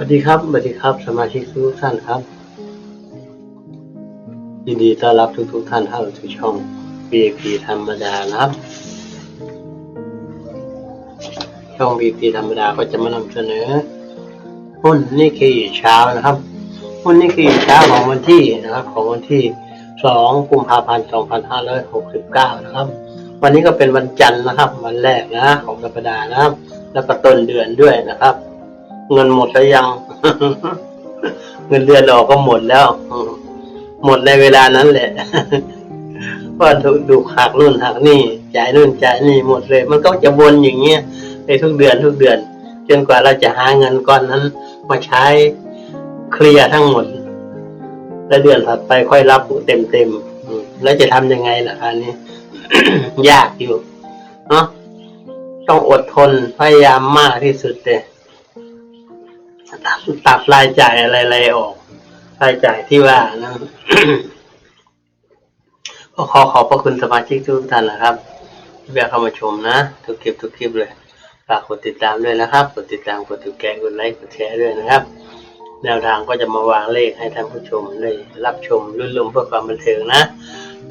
วัสดีครับสวัสดีครับ สมาชิกทุกท่านครับยินดีต้อนรับทุกทุกท่านเข้าสู่ช่อง BP ธรรมดานะครับ ช่อง BP ธรรมดาก็จะมานำเสนอหุ้นนิกเกอิเช้านะครับหุ้นนิกเกอิเช้าของวันที่นะครับ ของวันที่ 2 กุมภาพันธ์ 2569 นะครับ วันนี้ก็เป็นวันจันทร์นะครับ วันแรกนะของสัปดาห์นะครับ แล้วก็ต้นเดือนด้วยนะครับ เงินหมดแล้วยัง เงินเดือนออกก็หมดแล้ว หมดในเวลานั้นแหละเพราะดูดูหักนู่นหักนี่จ่ายนู่นจ่ายนี่หมดเลย มันก็จะวนอย่างเงี้ยในทุกเดือนทุกเดือน จนกว่าเราจะหาเงินก้อนนั้น มาใช้เคลียร์ทั้งหมด แล้วเดือนถัดไปค่อยรับเต็มเต็มๆอืมแล้วจะทำยังไงล่ะอันนี้ ยากอยู่เนาะต้องอดทนพยายามมากที่สุดเลย ตัดรายจ่ายอะไรๆออก รายจ่ายที่ว่านะก็ขอขอบพระคุณสมาชิกทุกท่านนะครับ ที่แวะเข้ามาชมนะ ทุกคลิปทุกคลิปเลยฝากกดติดตามด้วยนะครับ กดติดตามกดติดแกกดไลค์กดแชร์ด้วยนะครับ แนวทางก็จะมาวางเลขให้ท่านผู้ชมได้รับชมรื่นรมเพื่อความบันเทิงนะ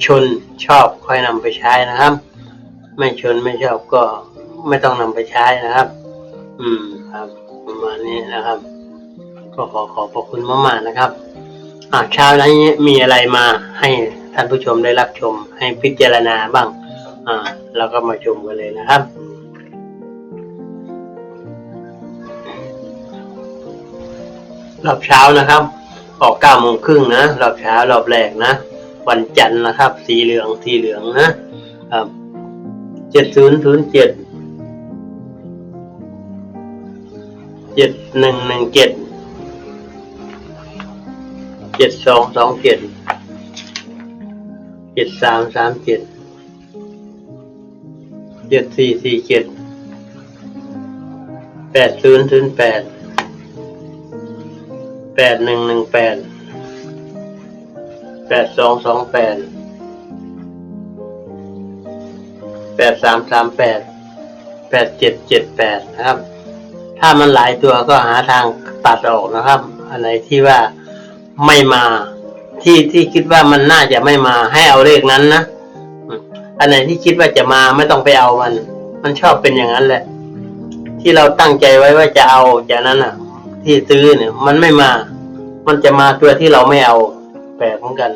ชนชอบค่อยนำไปใช้นะครับ ไม่ชนไม่ชอบก็ไม่ต้องนำไปใช้นะครับ อืมครับ ประมาณนี้นะครับ ก็ขอขอบพระคุณมากๆนะครับอาเช้านี้มีอะไรมาให้ท่านผู้ชมได้รับชมให้พิจารณาบ้าง อ่าเราก็มาชมกันเลยนะครับรอบเช้านะครับ ออกเก้าโมงครึ่งนะรอบเช้ารอบแรกนะ วันจันทร์นะครับ สีเหลืองสีเหลืองนะครับเจ็ดศูนย์ศูนย์เจ็ดเจ็ดหนึ่งหนึ่งเจ็ด เจ็ดสองสองเจ็ดเจ็ดสามสามเจ็ดเจ็ดสี่สี่เจ็ดแปดศูนย์ศูนย์แปดแปดหนึ่งหนึ่งแปดแปดสองสองแปดแปดสามสามแปดแปดเจ็ดเจ็ดแปดนะครับ ถ้ามันหลายตัวก็หาทางตัดออกนะครับอันไหนที่ว่า ไม่มา ที่ที่คิดว่ามันน่าจะไม่มา ให้เอาเลขนั้นนะอันไหนที่คิดว่าจะมาไม่ต้องไปเอามัน มันชอบเป็นอย่างนั้นแหละ ที่เราตั้งใจไว้ว่าจะเอาจากนั้นอะ ที่ซื้อเนี่ย มันไม่มา มันจะมาตัวที่เราไม่เอาแปลกเหมือนกัน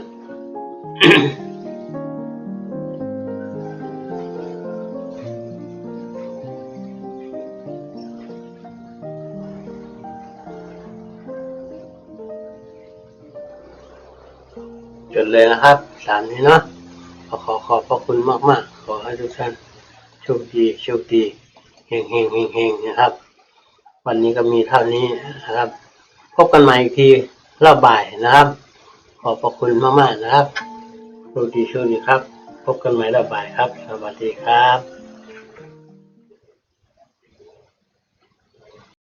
จดเลยนะครับ สามนี้เนาะขอขอขอบพระคุณมากมากๆ ขอให้ทุกท่านโชคดีโชคดีเฮงเฮงเฮงเฮงนะครับ วันนี้ก็มีเท่านี้นะครับ พบกันใหม่อีกทีรอบบ่ายนะครับ ขอบพระคุณมากมากๆนะครับโชคดีโชคดีครับ พบกันใหม่รอบบ่ายครับ สวัสดีครับ